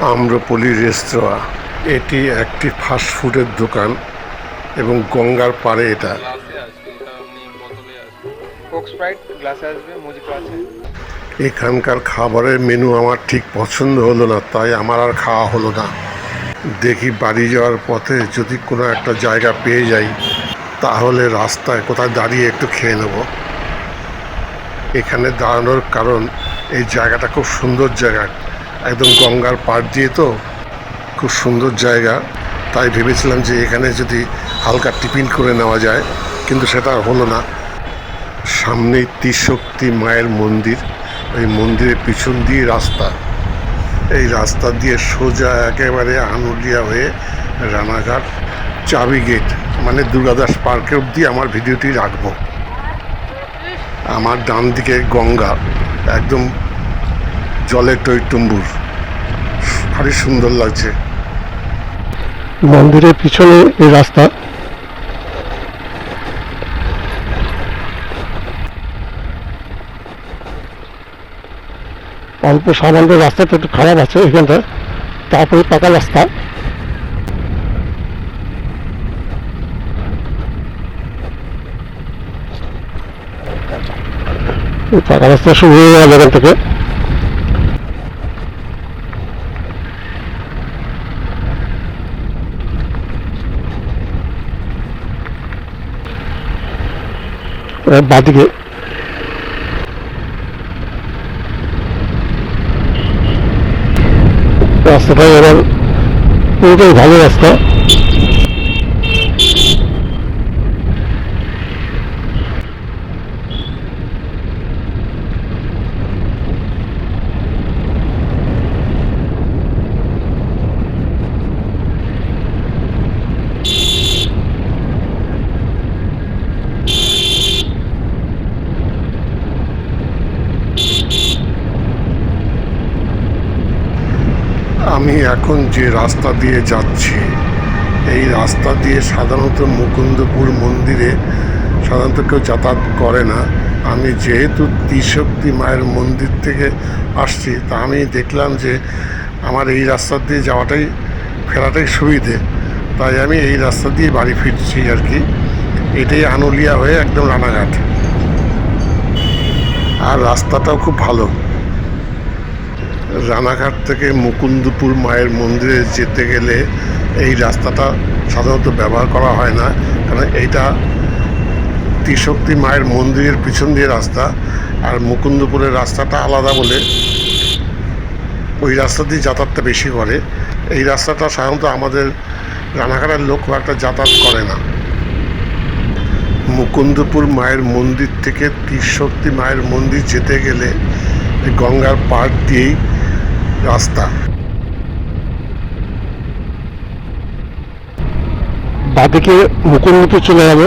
আম্রপলি রেস্তোরাঁ। এটি একটি ফাস্টফুডের দোকান এবং গঙ্গার পাড়ে এটা। এখানকার খাবারের মেনু আমার ঠিক পছন্দ হলো না তাই আমার আর খাওয়া হলো না। দেখি বাড়ি যাওয়ার পথে যদি কোনো একটা জায়গা পেয়ে যাই তাহলে রাস্তায় কোথায় দাঁড়িয়ে একটু খেয়ে নেব। এখানে দাঁড়ানোর কারণ এই জায়গাটা খুব সুন্দর জায়গা। একদম গঙ্গার পাড় দিয়ে তো খুব সুন্দর জায়গা। তাই ভেবেছিলাম যে এখানে যদি হালকা টিফিন করে নেওয়া যায়, কিন্তু সেটা হলো না। সামনেই ত্রিশক্তি মায়ের মন্দির এই মন্দিরের পিছন দিয়ে রাস্তা। এই রাস্তা দিয়ে সোজা একেবারে আনুলিয়া হয়ে রানাঘাট, চাবি গেট মানে দুর্গাদাস পার্কে অবধি আমার ভিডিওটি রাখব। আমার ডান দিকে গঙ্গা, একদম জলের টইটুম্বুর ভারী সুন্দর লাগছে। মন্দিরের পিছনে এই রাস্তা। অল্প সামান্য রাস্তাটা একটু খারাপ আছে এখানটা তারপরে পাকা রাস্তা। পাকা রাস্তা শুরু হয়ে গেল এখান থেকে। এবার বাদিকে রাস্তাটা এবার পুরোটাই ভালো রাস্তা আমি এখন যে রাস্তা দিয়ে যাচ্ছি, এই রাস্তা দিয়ে সাধারণত মুকুন্দপুর মন্দিরে সাধারণত কেউ যাতায়াত করে না। আমি যেহেতু ত্রিশক্তি মায়ের মন্দির থেকে আসছি, তা আমি দেখলাম যে আমার এই রাস্তা দিয়ে যাওয়াটাই, ফেরাটাই সুবিধে। তাই আমি এই রাস্তা দিয়ে বাড়ি ফিরছি আর কি। এটাই আনুলিয়া হয়ে একদম রানাঘাট। আর রাস্তাটাও খুব ভালো। রানাঘাট থেকে মুকুন্দপুর মায়ের মন্দিরে যেতে গেলে এই রাস্তাটা সাধারণত ব্যবহার করা হয় না। কারণ এইটা ত্রিশক্তি মায়ের মন্দিরের পিছন দিয়ে রাস্তা। আর মুকুন্দপুরের রাস্তাটা আলাদা বলে ওই রাস্তা দিয়ে যাতায়াতটা বেশি করে। এই রাস্তাটা সাধারণত আমাদের রানাঘাটের লোক খুব একটা যাতায়াত করে না। মুকুন্দপুর মায়ের মন্দির থেকে ত্রিশক্তি মায়ের মন্দির যেতে গেলে গঙ্গার পাড় দিয়েই রাস্তা। বাদিকে মুকুন্দপুর চলে যাবে।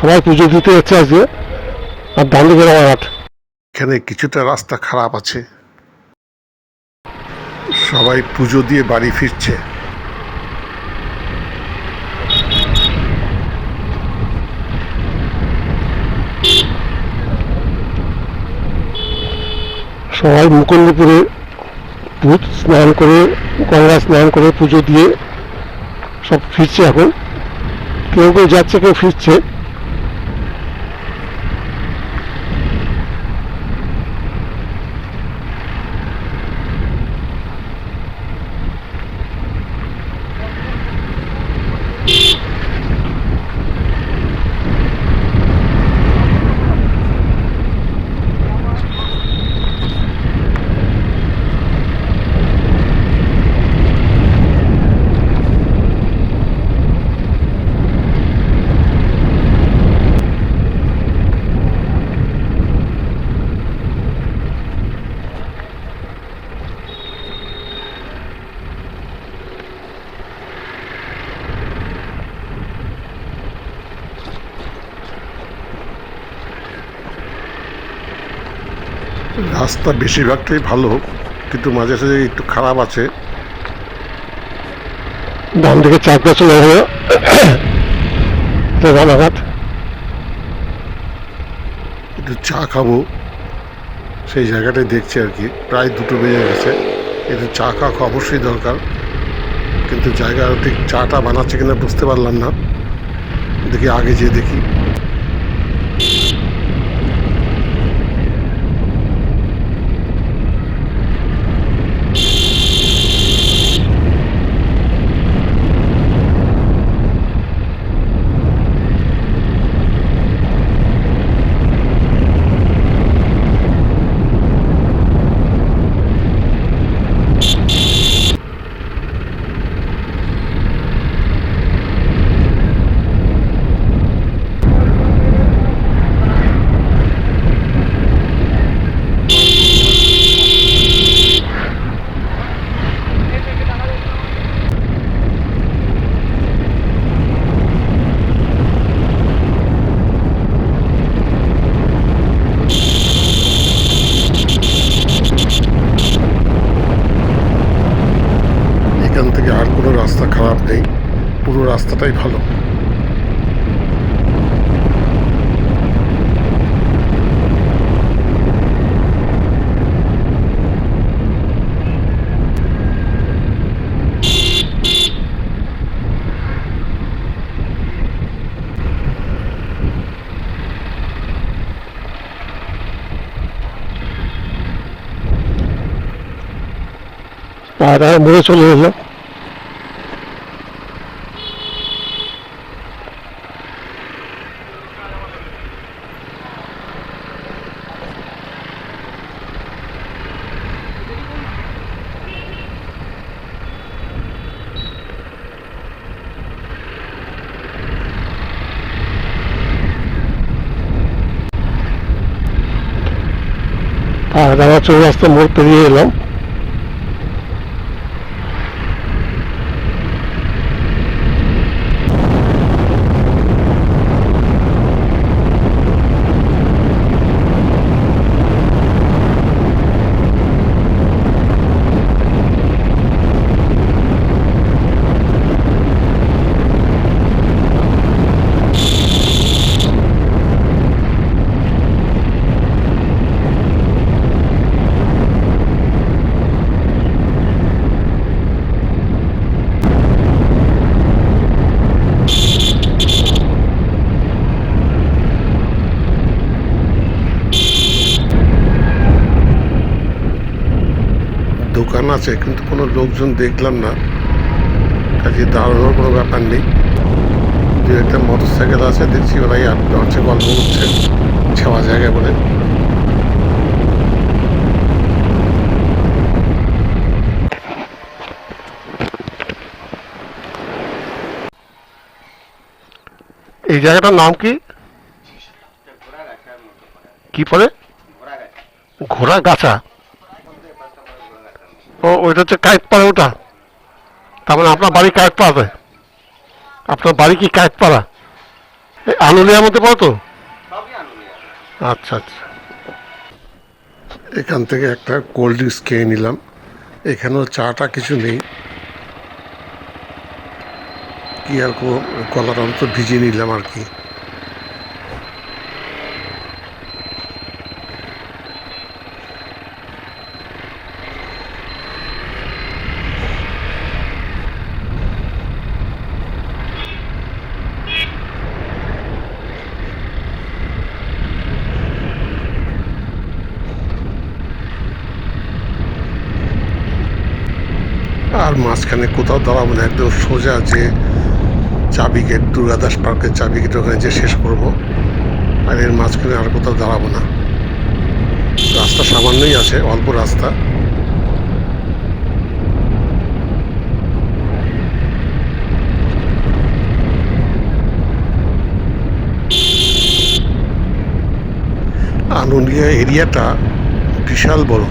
সবাই পুজো দিতে যাচ্ছে আজকে। আর ডান দিকে রানাঘাট এখানে কিছুটা রাস্তা খারাপ আছে। সবাই পুজো দিয়ে বাড়ি ফিরছে। সবাই মুকুন্দপুরে ভূত স্নান করে, গঙ্গা স্নান করে পুজো দিয়ে সব ফিরছে এখন। কেউ কেউ যাচ্ছে, কেউ ফিরছে। রাস্তা বেশিরভাগটাই ভালো কিন্তু মাঝে সাঝে একটু খারাপ আছে। ডান দিকে চারটা চলে তো রানাঘাট। একটু চা খাব। সেই জায়গাটাই দেখছি আর কি। প্রায় দুটো বেজে গেছে। একটু চা খাওয়া অবশ্যই দরকার। কিন্তু জায়গা ঠিক চাটা বানাচ্ছে কিনা বুঝতে পারলাম না। দেখি আগে যেয়ে দেখি এখান থেকে আর কোনো রাস্তা খারাপ নেই পুরো রাস্তাটাই ভালো। আর মোড়ে চলে এলাম আর আমরা চলে আসতে মোড় পেরিয়ে এলাম দোকান আছে, কিন্তু কোনো লোকজন দেখলাম না। কাজে দাঁড়ানোর কোনো ব্যাপার নেই। দু একটা মোটর সাইকেল আছে, দেখছি ওরাই আটকে হচ্ছে গল্প করছে। ছাওয়া জায়গায় বলে। এই জায়গাটার নাম কি? কি পরে? ঘোড়া গাছা ও, ওইটা হচ্ছে কায়েতপাড়া ওটা। তার মানে আপনার বাড়ি কায়েতপাড়াতে আপনার বাড়ি কি কায়েতপাড়া এই আনুলিয়ার মধ্যে পড়ো তো? আচ্ছা আচ্ছা। এখান থেকে একটা কোল্ড ড্রিঙ্কস খেয়ে নিলাম। এখানেও চাটা কিছু নেই। কি আর গলার অন্ত ভিজিয়ে নিলাম আর কি। মাঝখানে কোথাও দাঁড়াবো না, একদম সোজা যে চাবি গেট দুর্গাদাস পার্কের চাবি গেট ওখানে যে শেষ করব, আর এর মাঝখানে আর কোথাও দাঁড়াবো না। রাস্তা সামান্যই আছে, অল্প রাস্তা। আনুলিয়া এরিয়াটা বিশাল বড়।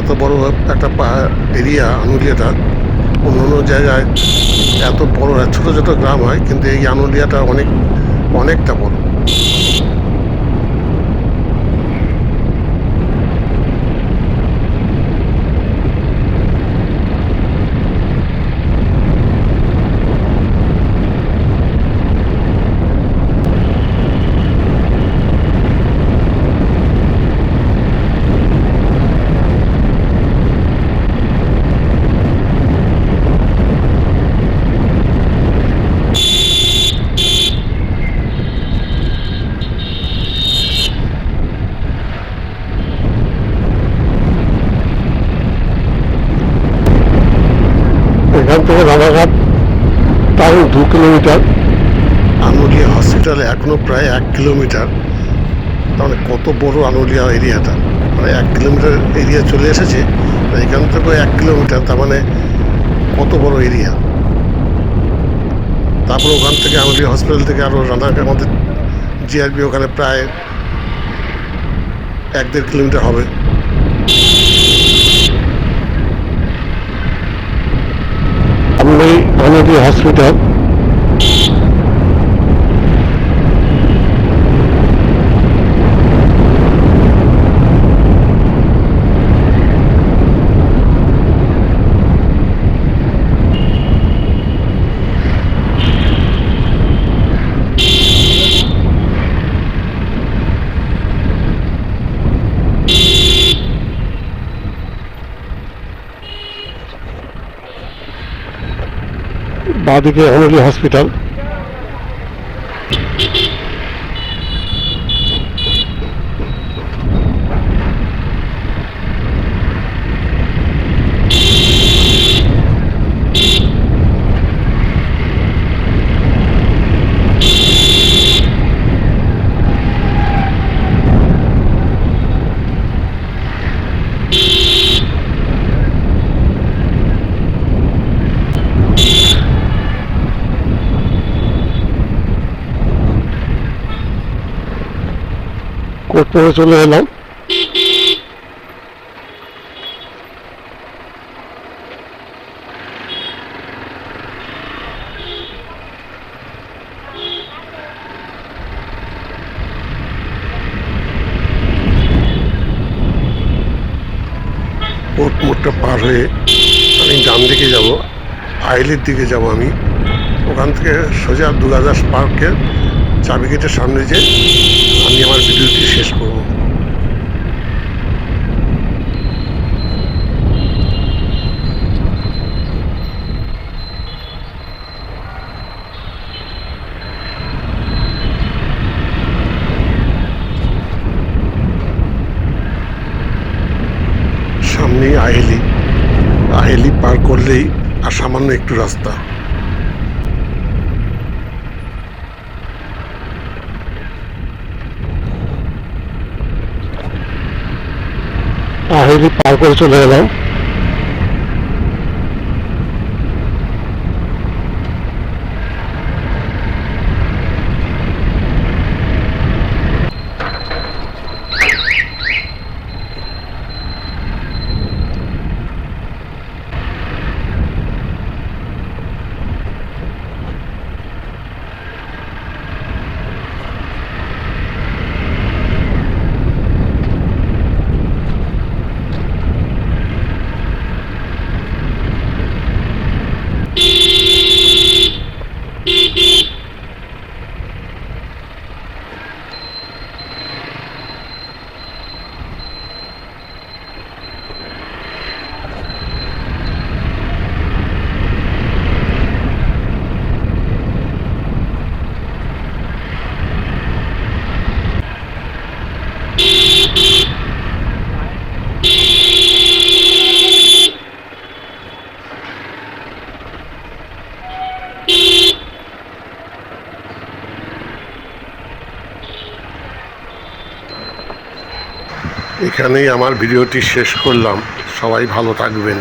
এত বড় একটা এরিয়া আনুলিয়াটা অন্য অন্য জায়গায় এত বড়, ছোটো ছোটো গ্রাম হয়, কিন্তু এই আনুলিয়াটা অনেক, অনেকটা বড় এখান থেকে রানাঘাট তাও দু কিলোমিটার। আনুলিয়া হসপিটালে এখনও প্রায় এক কিলোমিটার। তাহলে কত বড় আনুলিয়া এরিয়াটা? মানে এক কিলোমিটার এরিয়া চলে এসেছে এখান থেকে এক কিলোমিটার তার মানে কত বড় এরিয়া? তারপর ওখান থেকে আনুলিয়া হসপিটাল থেকে আরও রানাঘাট আমাদের জিআরপি ওখানে প্রায় এক দেড় কিলোমিটার হবে। আনন্দি হসপিটাল you বাঁদিকে আনন্দি হসপিটাল। কোর্টপুরে চলে এলাম। কোর্ট পার হয়ে আমি ডান দিকে যাব, আইলের দিকে যাব আমি। ওখান থেকে সোজা দুর্গাদাস পার্কের চাবি গেটের সামনে যে আমি আমার ভিডিওটি শেষ করব। সামনেই আহেলি। আহেলি পার করলেই আর সামান্য একটু রাস্তা আহেলি পার করে চলে এলাম এখানেই আমার ভিডিওটি শেষ করলাম। সবাই ভালো থাকবেন।